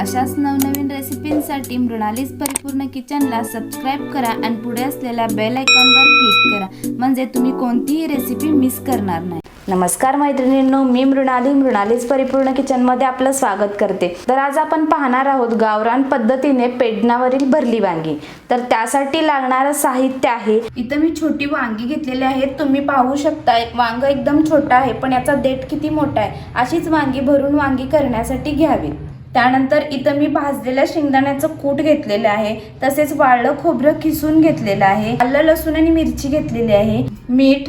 अशाच नवनवीन रेसिपींसाठी मृणालीस परिपूर्ण किचनला सबस्क्राईब करा आणि पुढे असलेल्या बेल आयकॉनवर क्लिक करा. म्हणजे तुम्ही कोणतीही रेसिपी मिस करणार नाही. नमस्कार मैत्रिणींनो मी मृणाली. मृणालीच परिपूर्ण किचनमध्ये आपलं स्वागत करते. तर आज आपण पाहणार आहोत गावरान पद्धतीने पेडणावरील भरली वांगी. तर त्यासाठी लागणारं साहित्य आहे. इथं मी छोटी वांगी घेतलेली आहेत तुम्ही पाहू शकता वांग एकदम छोटा आहे पण याचा देठ किती मोठा आहे? अशीच वांगी भरून वांगी करण्यासाठी घ्यावी त्यानंतर इथं मी भाजलेल्या शेंगदाण्याचं कूट घेतलेलं आहे. तसेच वाळलं खोबरं किसून घेतलेलं आहे. आलं लसूण आणि मिरची घेतलेली आहे. मीठ.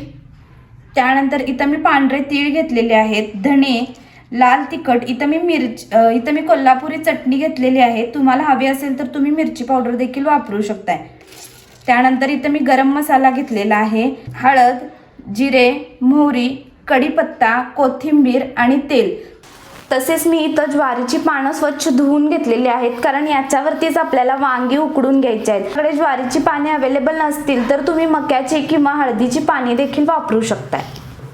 त्यानंतर इथं मी पांढरे तीळ घेतलेले आहेत. धणे. लाल तिखट. इथं मी मिरची इथं मी कोल्हापुरी चटणी घेतलेली आहे. तुम्हाला हवी असेल तर तुम्ही मिरची पावडर देखील वापरू शकताय. त्यानंतर इथं मी गरम मसाला घेतलेला आहे. हळद जिरे मोहरी कढीपत्ता कोथिंबीर आणि तेल. तसेच मी इथं ज्वारीची पानं स्वच्छ धुवून घेतलेली आहेत कारण याच्यावरतीच आपल्याला वांगी उकडून घ्यायची आहेत. इकडे ज्वारीची पाने अवेलेबल नसतील तर तुम्ही मक्याची किंवा हळदीची पाने देखील वापरू शकताय.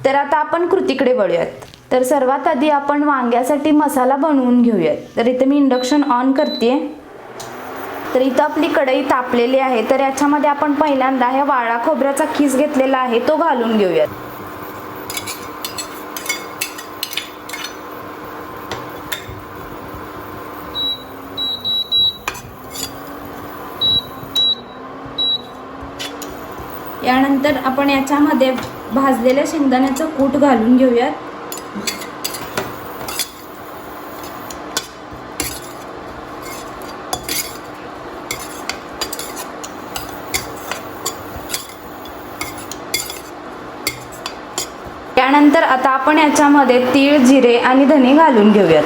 तर आता आपण कृतीकडे वळूयात. तर सर्वात आधी आपण वांग्यासाठी मसाला बनवून घेऊयात. तर इथे मी इंडक्शन ऑन करते तर इथं आपली कढई तापलेली आहे तर याच्यामध्ये आपण पहिल्यांदा ह्या वाळा खोबऱ्याचा खीस घेतलेला आहे तो घालून घेऊयात. यानंतर आपण याच्यामध्ये भाजलेल्या शेंगदाण्याचं कूट घालून घेऊयात. त्यानंतर आता आपण याच्यामध्ये तीळ जिरे आणि धने घालून घेऊयात.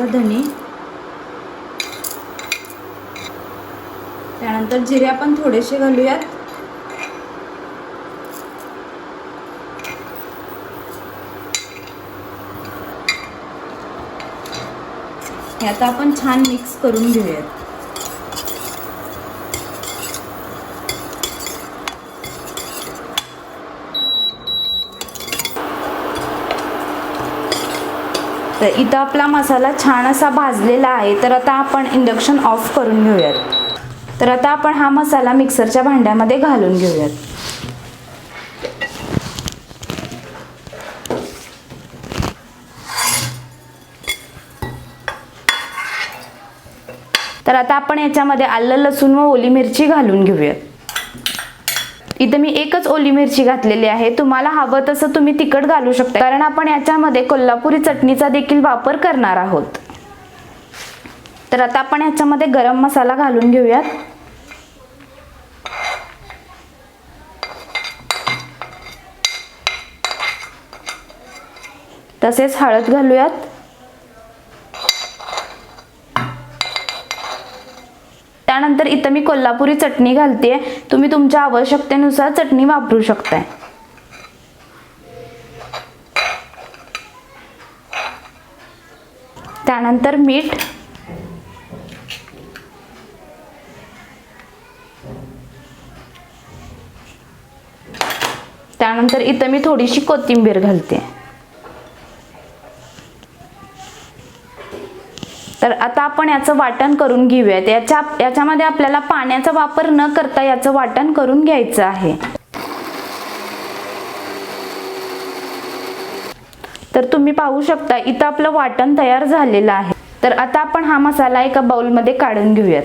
अर्धा धने त्यानंतर जिरे आपण थोडेसे घालूयात. हे आता आपण छान मिक्स करून घेऊयात. तर इथं आपला मसाला छान असा भाजलेला आहे. तर आता आपण इंडक्शन ऑफ करून घेऊयात. तर आता आपण हा मसाला मिक्सरच्या भांड्यामध्ये घालून घेऊयात. तर आता आपण याच्यामध्ये आलं लसूण व ओली मिरची घालून घेऊयात. इथं मी एकच ओली मिरची घातलेली आहे. तुम्हाला हवं तसं तुम्ही तिखट घालू शकता. कारण आपण याच्यामध्ये कोल्हापुरी चटणीचा देखील वापर करणार आहोत. तर आता आपण याच्यामध्ये गरम मसाला घालून घेऊयात. तसेच हळद घालूयात. त्यानंतर इथं मी कोल्हापुरी चटणी घालते तुम्ही तुमच्या आवश्यकतेनुसार चटणी वापरू शकताय. त्यानंतर मीठ. त्यानंतर इथं मी थोडीशी कोथिंबीर घालते तर आता आपण याचं वाटण करून घेऊयात. याच्या याच्यामध्ये आपल्याला पाण्याचा वापर न करता याचं वाटण करून घ्यायचं आहे. तर तुम्ही पाहू शकता इथं आपलं वाटण तयार झालेलं आहे. तर आता आपण हा मसाला एका बाउलमध्ये काढून घेऊयात.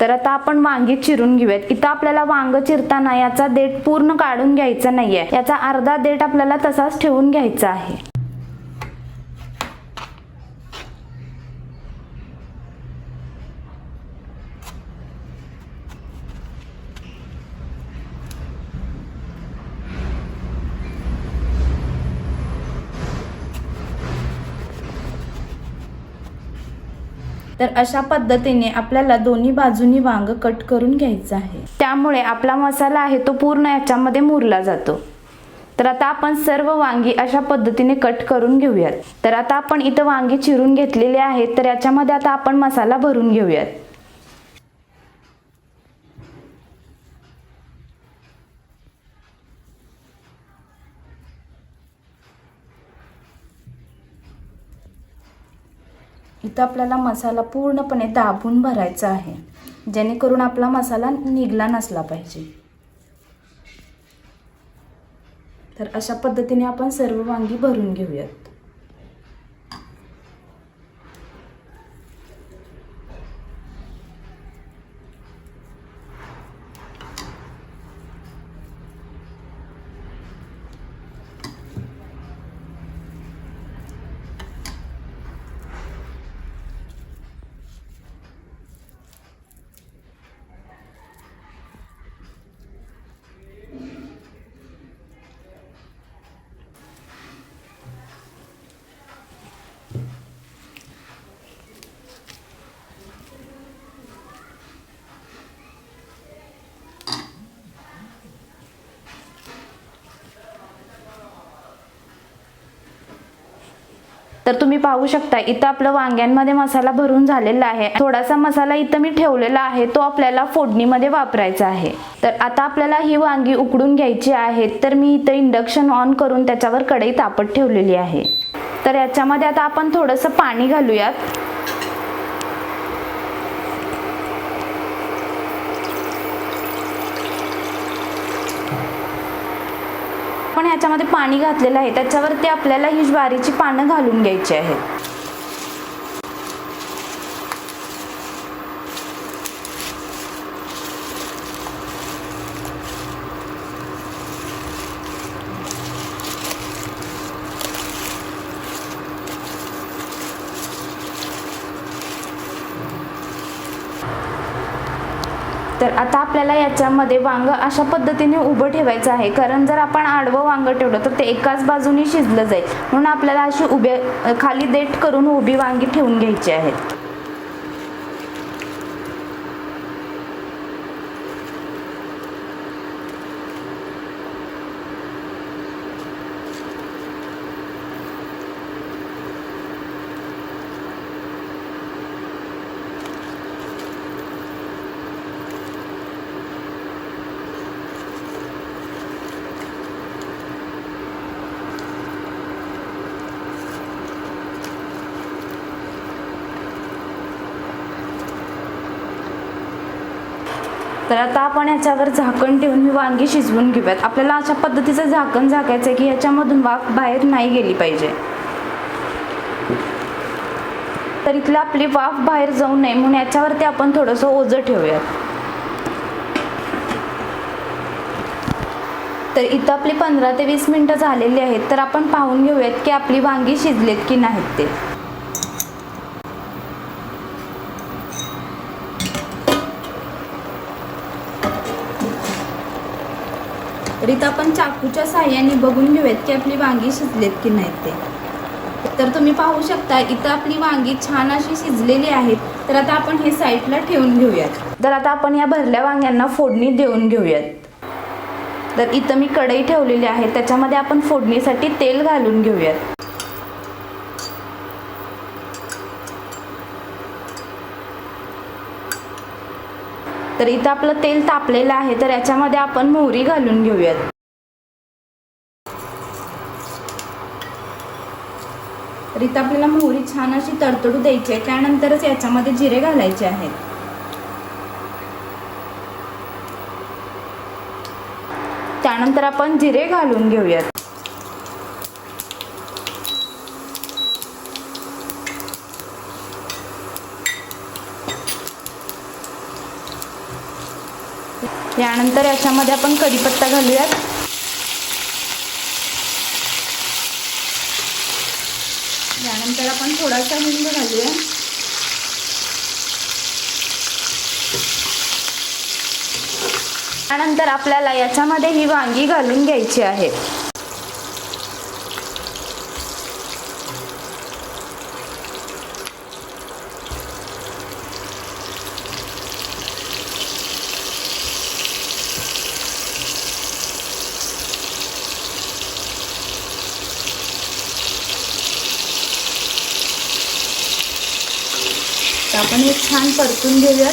तर आता आपण वांगी चिरून घेऊयात. इथं आपल्याला वांग चिरताना याचा देठ पूर्ण काढून घ्यायचा नाहीये. याचा अर्धा देठ आपल्याला तसाच ठेवून घ्यायचा आहे. तर अशा पद्धतीने आपल्याला दोन्ही बाजूनी वांग कट करून घ्यायचं आहे. त्यामुळे आपला मसाला आहे तो पूर्ण याच्यामध्ये मुरला जातो. तर आता आपण सर्व वांगी अशा पद्धतीने कट करून घेऊयात. तर आता आपण इथं वांगी चिरून घेतलेले आहेत तर याच्यामध्ये आता आपण मसाला भरून घेऊयात. इथं आपल्याला मसाला पूर्णपणे दाबून भरायचा आहे. जेणेकरून आपला मसाला निघला नसला पाहिजे. तर अशा पद्धतीने आपण सर्व वांगी भरून घेऊयात. तर तुम्ही पाहू शकता इथं आपलं वांग्यांमध्ये मसाला भरून झालेला आहे. थोडासा मसाला इथं मी ठेवलेला आहे तो आपल्याला फोडणीमध्ये वापरायचा आहे. तर आता आपल्याला ही वांगी उकडून घ्यायची आहेत तर मी इथं इंडक्शन ऑन करून त्याच्यावर कढई तापत ठेवलेली आहे. तर याच्यामध्ये आता आपण थोडंसं पाणी घालूयात. आपण ह्याच्यामध्ये पाणी घातलेलं आहे त्याच्यावरती आपल्याला ही ज्वारीची पानं घालून घ्यायची आहेत. तर आता आपल्याला याच्यामध्ये वांग अशा पद्धतीने उभं ठेवायचं आहे. कारण जर आपण आडवं वांगं ठेवलं तर ते एकाच बाजूने शिजलं जाईल. म्हणून आपल्याला अशी उभ्या खाली देठ करून उभी वांगी ठेवून घ्यायची आहेत तर आता आपण याच्यावर झाकण ठेवून ही वांगी शिजवून घेऊयात. आपल्याला अशा पद्धतीचं झाकण झाकायचं आहे की याच्यामधून वाफ बाहेर नाही गेली पाहिजे. तर इथलं आपली वाफ बाहेर जाऊ नये म्हणून याच्यावरती आपण थोडंसं ओझं ठेवूयात. तर इथं आपली पंधरा ते वीस मिनटं झालेली आहेत तर आपण पाहून घेऊयात की आपली वांगी शिजलेत की नाहीत ते. तर इथं आपण चाकूच्या साह्याने बघून घेऊयात की आपली वांगी शिजलेत की नाहीत ते. तर तुम्ही पाहू शकता इथं आपली वांगी छान अशी शिजलेली आहेत तर आता आपण हे साईडला ठेवून घेऊयात. तर आता आपण या भरल्या वांग्यांना फोडणी देऊन घेऊयात. तर इथं मी कढई ठेवलेली आहे त्याच्यामध्ये आपण फोडणीसाठी तेल घालून घेऊयात. तर इथं आपलं तेल तापलेलं आहे तर याच्यामध्ये आपण मोहरी घालून घेऊयात. तर इथं आपल्याला मोहरी छान अशी तडतडू द्यायची आहे त्यानंतरच याच्यामध्ये जिरे घालायचे आहेत. त्यानंतर आपण जिरे घालून घेऊयात. यानंतर याच्यामध्ये आपण कढीपत्ता घालूयात. यानंतर आपण थोडासा हिंग घालूया. त्यानंतर आपल्याला याच्यामध्ये ही वांगी घालून घ्यायची आहे. आपण हे छान परतून घेऊयात.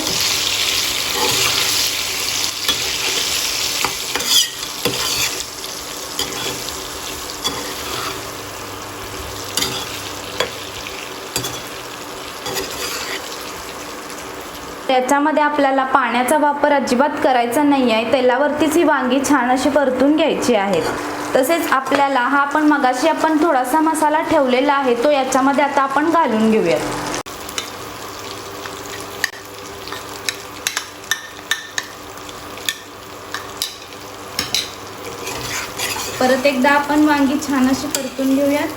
त्याच्यामध्ये आपल्याला पाण्याचा वापर अजिबात करायचा नाही आहे तेलावरतीच ही वांगी छान अशी परतून घ्यायची आहेत तसेच आपल्याला हा आपण मगाशी आपण थोडासा मसाला ठेवलेला आहे तो याच्यामध्ये आता आपण घालून घेऊयात. परत एकदा आपण वांगी छान अशी परतून घेऊयात.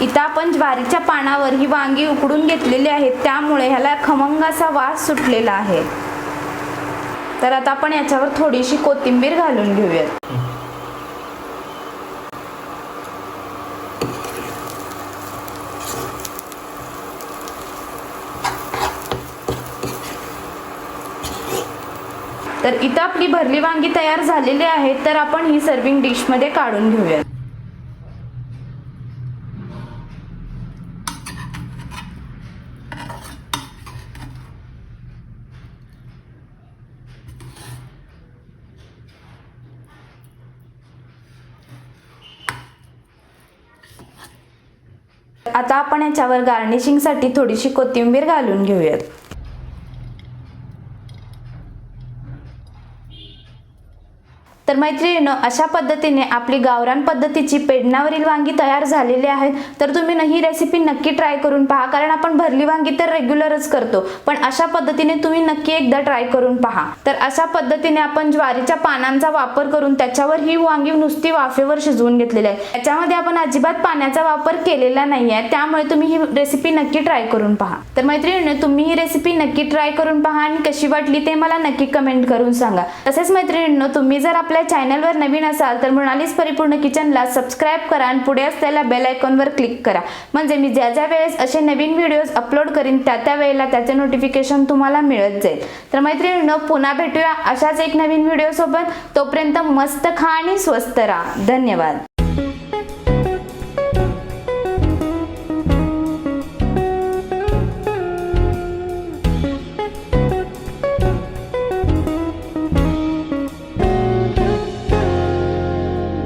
इथं आपण ज्वारीच्या पानावर ही वांगी उकडून घेतलेली आहेत त्यामुळे ह्याला खमंग असा वास सुटलेला आहे. तर आता आपण याच्यावर थोडीशी कोथिंबीर घालून घेऊयात. तर इथं आपली भरली वांगी तयार झालेली आहेत तर आपण ही सर्विंग डिशमध्ये काढून घेऊयात. आता आपण याच्यावर गार्निशिंगसाठी थोडीशी कोथिंबीर घालून घेऊयात. तर मैत्रिणीनं अशा पद्धतीने आपली गावरान पद्धतीची पेडणावरील वांगी तयार झालेली आहेत. तर तुम्ही ना ही रेसिपी नक्की ट्राय करून पहा कारण आपण भरली वांगी तर रेग्युलरच करतो. पण अशा पद्धतीने तुम्ही नक्की एकदा ट्राय करून पहा. तर अशा पद्धतीने आपण ज्वारीच्या पानांचा वापर करून त्याच्यावर ही वांगी नुसती वाफेवर शिजवून घेतलेली आहे. त्याच्यामध्ये आपण अजिबात पाण्याचा वापर केलेला नाही आहे त्यामुळे तुम्ही ही रेसिपी नक्की ट्राय करून पहा. तर मैत्रिणीने तुम्ही ही रेसिपी नक्की ट्राय करून पहा आणि कशी वाटली ते मला नक्की कमेंट करून सांगा. तसेच मैत्रिणींनो तुम्ही जर आपल्या चॅनलवर नवीन असाल तर मृणालीस परिपूर्ण किचनला सबस्क्राईब करा आणि पुढे असलेल्या बेल आयकॉनवर क्लिक करा. म्हणजे मी ज्या ज्या वेळेस असे नवीन व्हिडिओज अपलोड करीन त्या त्या वेळेला त्याचे नोटिफिकेशन तुम्हाला मिळत जाईल. तर मैत्रिणींनो पुन्हा भेटूया अशाच एक नवीन व्हिडिओसोबत. तोपर्यंत मस्त खा आणि स्वस्त राहा. धन्यवाद.